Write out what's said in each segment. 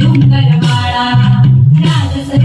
डोंगरमाळा Rajsar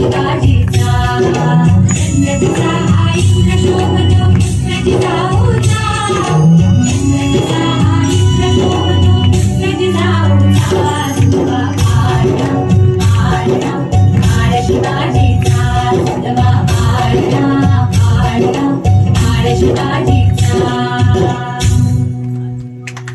Thank you.